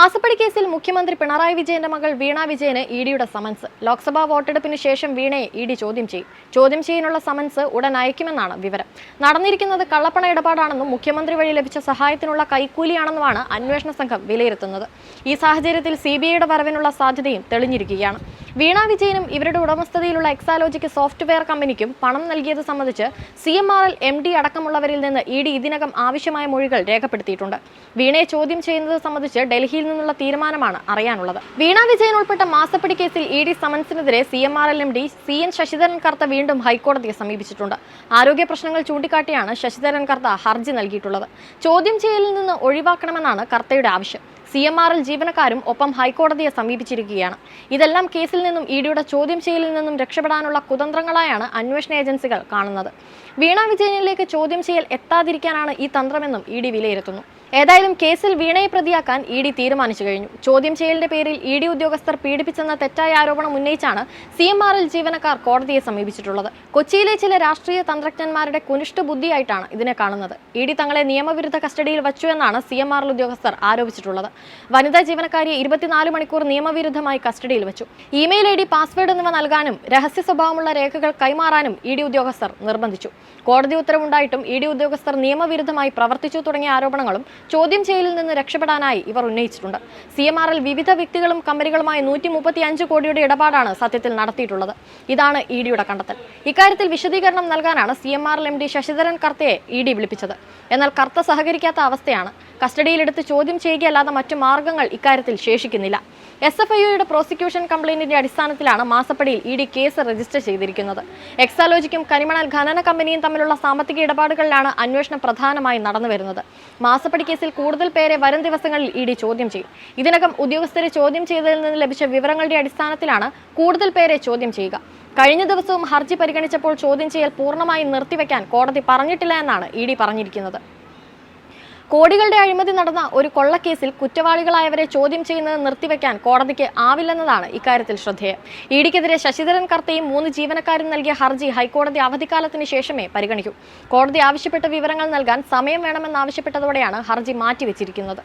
മാസപ്പടി കേസിൽ മുഖ്യമന്ത്രി പിണറായി വിജയന്റെ മകൾ വീണ വിജയന് ഇ ഡിയുടെ സമൻസ് ലോക്സഭാ വോട്ടെടുപ്പിന് ശേഷം വീണയെ ഇ ഡി ചോദ്യം ചെയ്യും ചോദ്യം ചെയ്യാനുള്ള സമൻസ് ഉടൻ അയക്കുമെന്നാണ് വിവരം. നടന്നിരിക്കുന്നത് കള്ളപ്പണ ഇടപാടാണെന്നും മുഖ്യമന്ത്രി വഴി ലഭിച്ച സഹായത്തിനുള്ള കൈക്കൂലിയാണെന്നുമാണ് അന്വേഷണ സംഘം വിലയിരുത്തുന്നത്. ഈ സാഹചര്യത്തിൽ സി വരവിനുള്ള സാധ്യതയും തെളിഞ്ഞിരിക്കുകയാണ്. വീണ വിജയനും ഇവരുടെ ഉടമസ്ഥതയിലുള്ള എക്സാലോജിക്ക് സോഫ്റ്റ്വെയർ കമ്പനിക്കും പണം നൽകിയത് സംബന്ധിച്ച് C M R L M D അടക്കമുള്ളവരിൽ നിന്ന് ഇ ഡി ഇതിനകം ആവശ്യമായ മൊഴികൾ രേഖപ്പെടുത്തിയിട്ടുണ്ട്. വീണയെ ചോദ്യം ചെയ്യുന്നത് സംബന്ധിച്ച് ഡൽഹിയിൽ നിന്നുള്ള തീരുമാനമാണ് അറിയാനുള്ളത്. വീണ വിജയൻ ഉൾപ്പെട്ട മാസപ്പടി കേസിൽ E D സമൻസിനെതിരെ C M R L M D C N Sasidharan Kartha വീണ്ടും ഹൈക്കോടതിയെ സമീപിച്ചിട്ടുണ്ട്. ആരോഗ്യ പ്രശ്നങ്ങൾ ചൂണ്ടിക്കാട്ടിയാണ് ശശിധരൻ കർത്ത ഹർജി നൽകിയിട്ടുള്ളത്. ചോദ്യം ചെയ്യലിൽ നിന്ന് ഒഴിവാക്കണമെന്നാണ് കർത്തയുടെ ആവശ്യം. സി എം ആർ എൽ ജീവനക്കാരും ഒപ്പം ഹൈക്കോടതിയെ സമീപിച്ചിരിക്കുകയാണ്. ഇതെല്ലാം കേസിൽ നിന്നും ഇഡിയുടെ ഡിയുടെ ചോദ്യം ചെയ്യലിൽ നിന്നും രക്ഷപ്പെടാനുള്ള കുതന്ത്രങ്ങളായാണ് അന്വേഷണ ഏജൻസികൾ കാണുന്നത്. വീണ വിജയനിലേക്ക് ചോദ്യം ചെയ്യൽ എത്താതിരിക്കാനാണ് ഈ തന്ത്രമെന്നും ഇ ഡി വിലയിരുത്തുന്നു. ഏതായാലും കേസിൽ വീണയെ പ്രതിയാക്കാൻ ഇ ഡി തീരുമാനിച്ചു കഴിഞ്ഞു. ചോദ്യം ചെയ്യലിന്റെ പേരിൽ ഇ ഡി ഉദ്യോഗസ്ഥർ പീഡിപ്പിച്ചെന്ന തെറ്റായ ആരോപണം ഉന്നയിച്ചാണ് സി എം ആർ എൽ ജീവനക്കാർ കോടതിയെ സമീപിച്ചിട്ടുള്ളത്. കൊച്ചിയിലെ ചില രാഷ്ട്രീയ തന്ത്രജ്ഞന്മാരുടെ കുനിഷ്ഠ ബുദ്ധിയായിട്ടാണ് ഇതിനെ കാണുന്നത്. ഇ ഡി തങ്ങളെ നിയമവിരുദ്ധ കസ്റ്റഡിയിൽ വച്ചു എന്നാണ് സി എം ആർ എൽ ഉദ്യോഗസ്ഥർ ആരോപിച്ചിട്ടുള്ളത്. വനിതാ ജീവനക്കാരിയെ ഇരുപത്തിനാല് മണിക്കൂർ നിയമവിരുദ്ധമായി കസ്റ്റഡിയിൽ വെച്ചു. ഇമെയിൽ ഐ ഡി പാസ്വേഡ് എന്നിവ നൽകാനും രഹസ്യ സ്വഭാവമുള്ള രേഖകൾ കൈമാറാനും ഇ ഡി ഉദ്യോഗസ്ഥർ നിർബന്ധിച്ചു. കോടതി ഉത്തരവുണ്ടായിട്ടും ഇ ഡി ഉദ്യോഗസ്ഥർ നിയമവിരുദ്ധമായി പ്രവർത്തിച്ചു തുടങ്ങിയ ആരോപണങ്ങളും ചോദ്യം ചെയ്യലിൽ നിന്ന് രക്ഷപ്പെടാനായി ഇവർ ഉന്നയിച്ചിട്ടുണ്ട്. സി എം ആർ എൽ വിവിധ വ്യക്തികളും കമ്പനികളുമായി നൂറ്റി മുപ്പത്തി അഞ്ച് കോടിയുടെ ഇടപാടാണ് സത്യത്തിൽ നടത്തിയിട്ടുള്ളത്. ഇതാണ് ഇ ഡിയുടെ കണ്ടെത്തൽ. ഇക്കാര്യത്തിൽ വിശദീകരണം നൽകാനാണ് C M R L M D Sasidharan കർത്തയെ E D വിളിപ്പിച്ചത്. എന്നാൽ കർത്ത സഹകരിക്കാത്ത അവസ്ഥയാണ്. കസ്റ്റഡിയിലെടുത്ത് ചോദ്യം ചെയ്യുകയല്ലാതെ മറ്റു മാർഗങ്ങൾ ഇക്കാര്യത്തിൽ ശേഷിക്കുന്നില്ല. എസ് എഫ് ഐയുടെ പ്രോസിക്യൂഷൻ കംപ്ലയിന്റിന്റെ അടിസ്ഥാനത്തിലാണ് മാസപ്പടിയിൽ ഇ ഡി കേസ് രജിസ്റ്റർ ചെയ്തിരിക്കുന്നത്. എക്സാലോജിക്കും കരിമണൽ ഖനന കമ്പനിയും തമ്മിലുള്ള സാമ്പത്തിക ഇടപാടുകളിലാണ് അന്വേഷണം പ്രധാനമായും നടന്നുവരുന്നത്. മാസപ്പടി കേസിൽ കൂടുതൽ പേരെ വരും ദിവസങ്ങളിൽ ഇ ഡി ചോദ്യം ചെയ്യും. ഇതിനകം ഉദ്യോഗസ്ഥരെ ചോദ്യം ചെയ്തതിൽ നിന്ന് ലഭിച്ച വിവരങ്ങളുടെ അടിസ്ഥാനത്തിലാണ് കൂടുതൽ പേരെ ചോദ്യം ചെയ്യുക. കഴിഞ്ഞ ദിവസവും ഹർജി പരിഗണിച്ചപ്പോൾ ചോദ്യം ചെയ്യൽ പൂർണമായും നിർത്തിവെക്കാൻ കോടതി പറഞ്ഞിട്ടില്ല എന്നാണ് ഇ ഡി പറഞ്ഞിരിക്കുന്നത്. കോടികളുടെ അഴിമതി നടന്ന ഒരു കൊള്ളക്കേസിൽ കുറ്റവാളികളായവരെ ചോദ്യം ചെയ്യുന്നത് നിർത്തിവെക്കാൻ കോടതിക്ക് ആവില്ലെന്നതാണ് ഇക്കാര്യത്തിൽ ശ്രദ്ധേയം. ഇഡിക്കെതിരെ ശശിധരൻ കർത്തയും മൂന്ന് ജീവനക്കാരും നൽകിയ ഹർജി ഹൈക്കോടതി അവധിക്കാലത്തിന് ശേഷമേ പരിഗണിക്കൂ. കോടതി ആവശ്യപ്പെട്ട വിവരങ്ങൾ നൽകാൻ സമയം വേണമെന്നാവശ്യപ്പെട്ടതോടെയാണ് ഹർജി മാറ്റിവെച്ചിരിക്കുന്നത്.